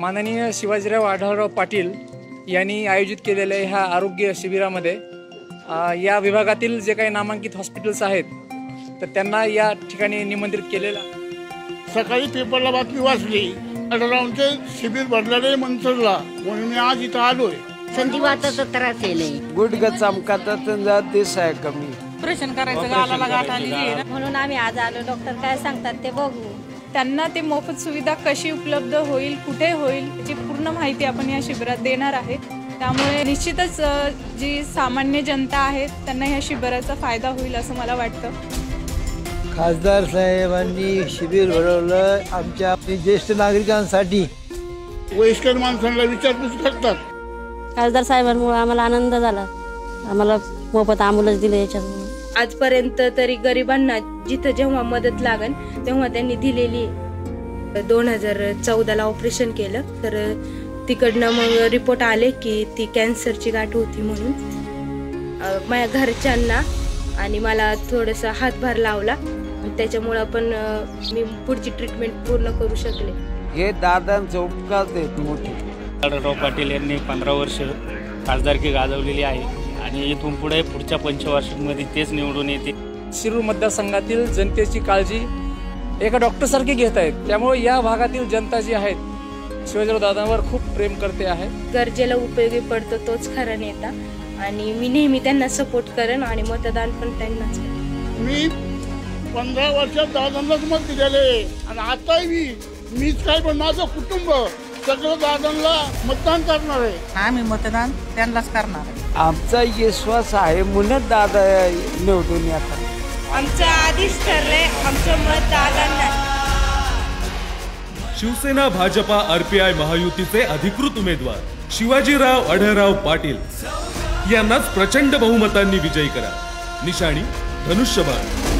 माननीय शिवाजीराव आढळराव पाटील यांनी आयोजित केलेल्या ह्या आरोग्य शिबिरामध्ये या विभागातील जे काही नामांकित हॉस्पिटल्स आहेत तर त्यांना या ठिकाणी निमंत्रित केलेलं. सकाळी पेपरला बातमी वाचली आढळरावांचे शिबिर भरलेले मंचरला म्हणून मी आज इथं आलोय. संधिवाताचा त्रास आहे गुडघा चमकातात दिस आहे कमी. ऑपरेशन करायचं गाठ म्हणून आम्ही आज आलो. डॉक्टर काय सांगतात ते बघू. त्यांना ते मोफत सुविधा कशी उपलब्ध होईल कुठे होईल याची पूर्ण माहिती आपण या शिबिरात देणार आहे त्यामुळे निश्चितच जी सामान्य जनता आहे त्यांना या शिबिराचा फायदा होईल असं मला वाटतं. खासदार साहेबांनी शिबिर भरवलं आमच्या ज्येष्ठ नागरिकांसाठी. वयस्कर माणसांना विचारपूस करतात. खासदार साहेबांमुळे आम्हाला आनंद झाला. आम्हाला मोफत अँब्युलन्स दिले याच्यामुळे. आजपर्यंत तरी गरिबांना जिथं जेव्हा मदत लागन तेव्हा त्यांनी दिलेली दोन हजार चौदाला ऑपरेशन केलं. तर तिकडनं मग रिपोर्ट आले की ती कॅन्सरची गाठ होती म्हणून. माझ्या घरच्यांना आणि मला थोडंसं हातभार लावला. आणि त्याच्यामुळं पण मी पुढची ट्रीटमेंट पूर्ण करू शकले. हे दादांचे उपकार देत मोठे. पाटील यांनी पंधरा वर्ष खासदारकी गाजवलेली आहे. आणि इथून पुढे पुढच्या पंचवार्षिकमध्ये तेच निवडून येते. शिरूर मतदारसंघातील जनतेची काळजी एका डॉक्टरसारखी घेत आहेत. त्यामुळे या भागातील जनता जी आहेत शिवाजीराव दादांवर खूप प्रेम करते आहे. गरजेला उपयोगी पडतो तोच खरा नेता. आणि मी नेहमी त्यांना सपोर्ट करेन आणि मतदान पण त्यांनाच करेन. मी पंधरा वर्षात दादांनाच मत दिलेले आणि आताही मी मीच काय पण माझं कुटुंब सगळं दादांना मतदान करणार आहे. आम्ही मतदान त्यांनाच करणार आहे. आमचा विश्वास आहे म्हणूनच दादा निवडून येतात. आमचं आधीच ठरलंय आमचं मत दादांना. शिवसेना भाजपा आरपीआय महायुतीचे अधिकृत उमेदवार शिवाजीराव अढळराव पाटील यांनाच प्रचंड बहुमतांनी विजयी करा. निशाणी धनुष्यबाण.